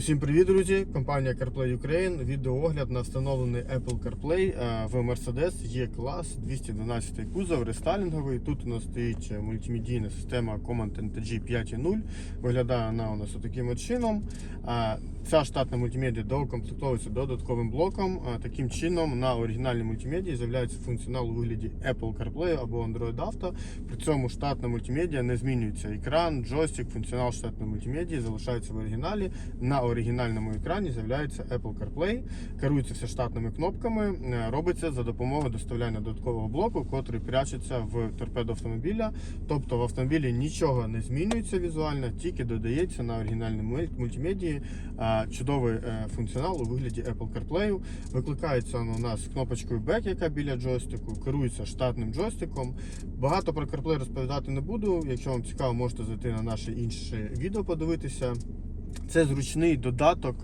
Усім привіт, друзі! Компанія CarPlay Ukraine. Відеоогляд на встановлений Apple CarPlay е, в Mercedes E-клас 212 кузов рестайлінговий. Тут у нас стоїть мультимедійна система Command NTG 5.0. Виглядає вона у нас таким чином. Е, Ця штатна мультимедіа доукомплектовується додатковим блоком. Е, Таким чином на оригінальній мультимедії з'являється функціонал у вигляді Apple CarPlay або Android Auto. При цьому штатна мультимедіа не змінюється. Екран, джойстик, функціонал штатної мультимедії залишається в оригіналі. На оригінальному екрані з'являється Apple CarPlay, керується все штатними кнопками, е, робиться за допомогою доставляння додаткового блоку, котрий прячеться в торпеду автомобіля. Тобто в автомобілі нічого не змінюється візуально, тільки додається на оригінальній мультимедії е, чудовий е, функціонал у вигляді Apple CarPlay. Викликається у нас кнопочкою Back, яка біля джойстику, керується штатним джойстиком. Багато про CarPlay розповідати не буду. Якщо вам цікаво, можете зайти на наше інше відео подивитися. Це зручний додаток,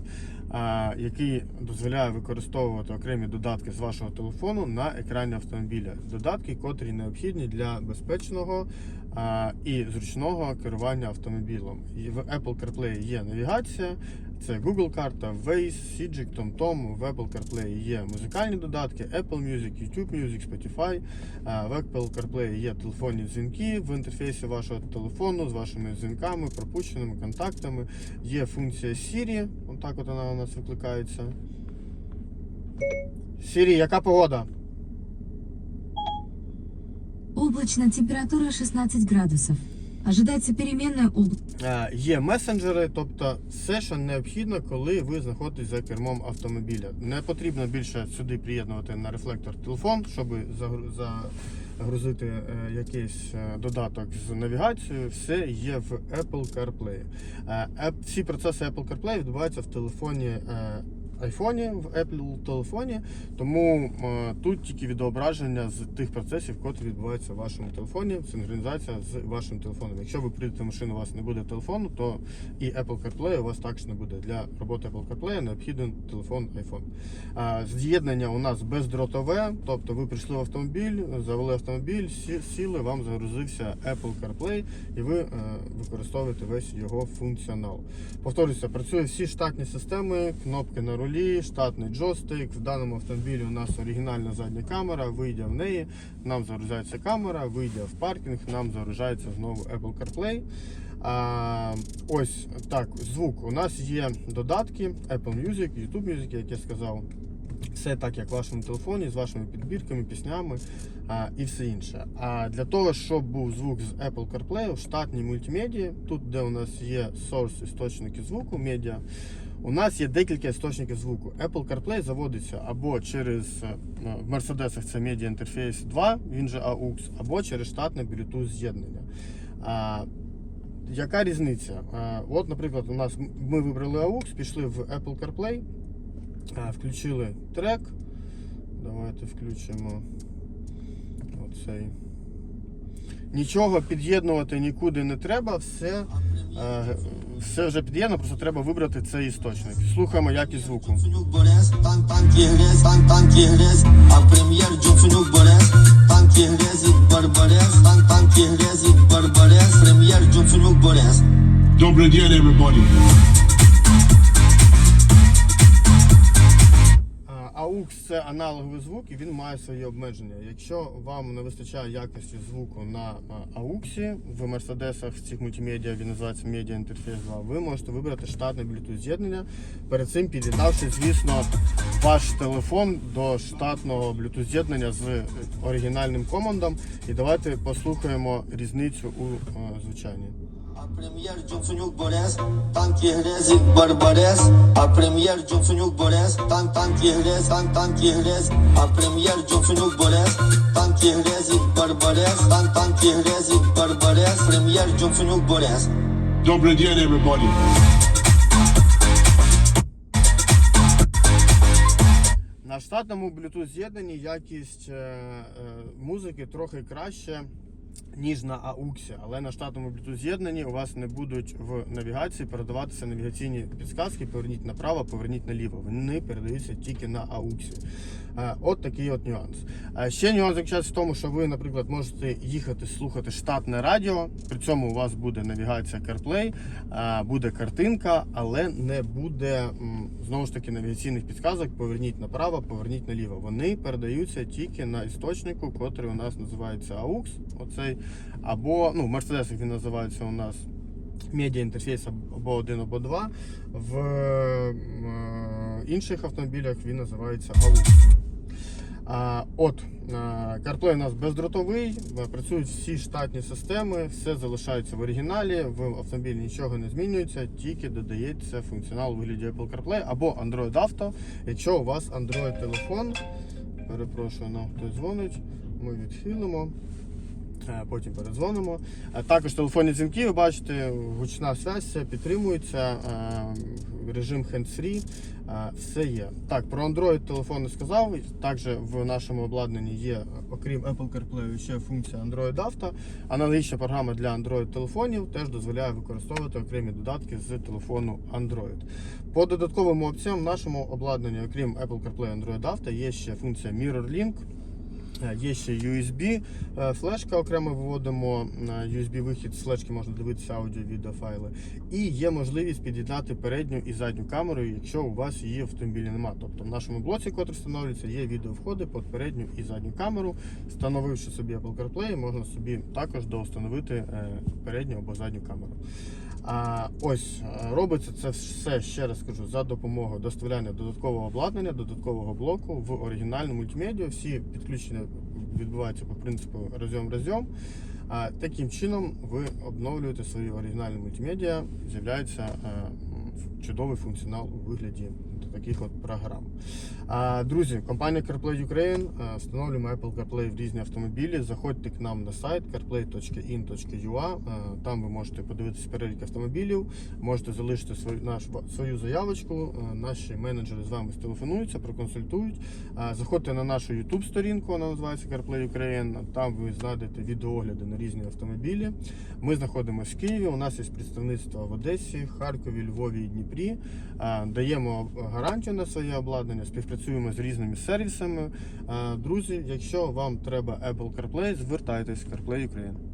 який дозволяє використовувати окремі додатки з вашого телефону на екрані автомобіля. Додатки, котрі необхідні для безпечного і зручного керування автомобілем. В Apple CarPlay є навігація. Це Google карта, Waze, Сіджик, TomTom. В Apple CarPlay є музикальні додатки, Apple Music, YouTube Music, Spotify. В Apple CarPlay є телефонні дзвінки в інтерфейсі вашого телефону з вашими дзвінками, пропущеними контактами. Є функція Siri, отак от вона нас викликаються. Сірі, яка погода? Облачно, температура 16 градусов. Ожидается переменная область. Е, Є месенджери, тобто все, що необхідно, коли ви знаходитесь за кермом автомобіля. Не потрібно більше сюди приєднувати на рефлектор телефон, щоб загру- загрузити е, якийсь е, додаток з навігацією. Все є в Apple CarPlay. Всі процеси Apple CarPlay відбуваються в телефоні. Айфоні, в Apple телефоні, тому е, тут тільки відображення з тих процесів, котрі відбуваються в вашому телефоні, синхронізація з вашим телефоном. Якщо ви прийдете в машину, у вас не буде телефону, то і Apple CarPlay у вас також не буде. Для роботи Apple CarPlay необхіден телефон iPhone. З'єднання у нас бездротове, тобто ви прийшли в автомобіль, завели автомобіль, сі- сіли, вам загрузився Apple CarPlay, і ви е, використовуєте весь його функціонал. Повторюся, працює всі штатні системи, кнопки на рулі, штатний джойстик. В даному автомобілі у нас оригінальна задня камера, вийде в неї, нам загружається камера, вийде в паркінг, нам загружається знову Apple CarPlay. А, ось так, звук. У нас є додатки Apple Music, YouTube Music, як я сказав. Все так, як в вашому телефоні, з вашими підбірками, піснями а, і все інше. А для того, щоб був звук з Apple CarPlay в штатній мультимедії, тут, де у нас є source істочники звуку, медіа, у нас є декілька істочників звуку. Apple CarPlay заводиться або через е, в Mercedes це Media Interface 2, він же AUX, або через штатне Bluetooth з'єднання. Яка різниця? От, наприклад, у нас ми вибрали AUX, пішли в Apple CarPlay, включили трек. Давайте включимо оцей. Нічого під'єднувати нікуди не треба, все, е, все вже під'єднано, просто треба вибрати цей істочник. Слухаємо якість звуку. Джонсонюк Борес, танк, танк і танк, танк і а прем'єр Джонсонюк Борес, танк і Барбарес, танк, танк і Барбарес, прем'єр Джонсонюк Борес. Добрый день, everybody. AUX це аналоговий звук і він має свої обмеження. Якщо вам не вистачає якості звуку на AUX, в Мерседесах в цих мультимедіа він називається Media Interface 2, ви можете вибрати штатне Bluetooth з'єднання. Перед цим під'єднавши, звісно, ваш телефон до штатного Bluetooth з'єднання з оригінальним командом. І давайте послухаємо різницю у е, звучанні. А прем'єр Джонсонюк Борес, танк і грязь, Барбарес, а прем'єр Джонсонюк Борес, танк, танк і грязь, танк, танк і грязь, а прем'єр Джонсонюк Борес, танк і грязь, Барбарес, танк, танк і грязь, Барбарес, прем'єр Джонсонюк Борес. Добрый день, everybody. На штатному Bluetooth з'єднанні якість е, е, музики трохи краще, ніж на AUX, але на штатному Bluetooth з'єднанні у вас не будуть в навігації передаватися навігаційні підсказки. Поверніть направо, поверніть наліво. Вони передаються тільки на AUX. Е, От такий от нюанс. Е, Ще нюанс заключається в тому, що ви, наприклад, можете їхати слухати штатне радіо. При цьому у вас буде навігація CarPlay, е, буде картинка, але не буде знову ж таки навігаційних підсказок. Поверніть направо, поверніть наліво. Вони передаються тільки на істочнику, котрий у нас називається AUX. Оцей або ну в Мерседесах він називається у нас медіа інтерфейс або 1 або 2. В е, інших автомобілях він називається AUX. От е, CarPlay у нас бездротовий, е, працюють всі штатні системи, все залишається в оригіналі. В автомобілі нічого не змінюється, тільки додається функціонал у вигляді Apple CarPlay або Android Auto. Якщо у вас Android телефон, перепрошую, нам хтось дзвонить, ми відхилимо. Е, Потім передзвонимо. Е, Також телефонні дзвінки, ви бачите, гучна связь, підтримується, е, режим hands-free, все є. Так, про Android телефон не сказав. Також в нашому обладнанні є, окрім Apple CarPlay, ще функція Android Auto. Аналогічна програма для Android телефонів теж дозволяє використовувати окремі додатки з телефону Android. По додатковим опціям в нашому обладнанні, окрім Apple CarPlay Android Auto, є ще функція Mirror Link. Е, Є ще USB, е, флешка окремо виводимо USB вихід з флешки можна дивитися аудіо, відео файли. І є можливість під'єднати передню і задню камеру, якщо у вас її в автомобілі немає. Тобто в нашому блоці, який встановлюється, є відеовходи під передню і задню камеру. Встановивши собі Apple CarPlay, можна собі також доустановити е, передню або задню камеру. А ось е, робиться це все, ще раз кажу, за допомогою доставляння додаткового обладнання, додаткового блоку в оригінальну мультимедіа. Всі підключення відбуваються по принципу разьом-разьом. А таким чином ви обновлюєте свою оригінальну мультимедіа, з'являється е, чудовий функціонал у вигляді таких от програм. Друзі, компанія CarPlay Ukraine е, встановлюємо Apple CarPlay в різні автомобілі. Заходьте к нам на сайт carplay.in.ua. Е, Там ви можете подивитися перелік автомобілів, можете залишити свою, наш, свою заявочку. Е, Наші менеджери з вами стелефонуються, проконсультують. Заходьте на нашу YouTube сторінку, вона називається CarPlay Ukraine. Там ви знайдете відеоогляди на різні автомобілі. Ми знаходимося в Києві. У нас є представництво в Одесі, Харкові, Львові і Дніпрі. Даємо гарантію на своє обладнання, співпрацюємо з різними сервісами. Е, Друзі, якщо вам треба Apple CarPlay, звертайтесь в CarPlay Ukraine.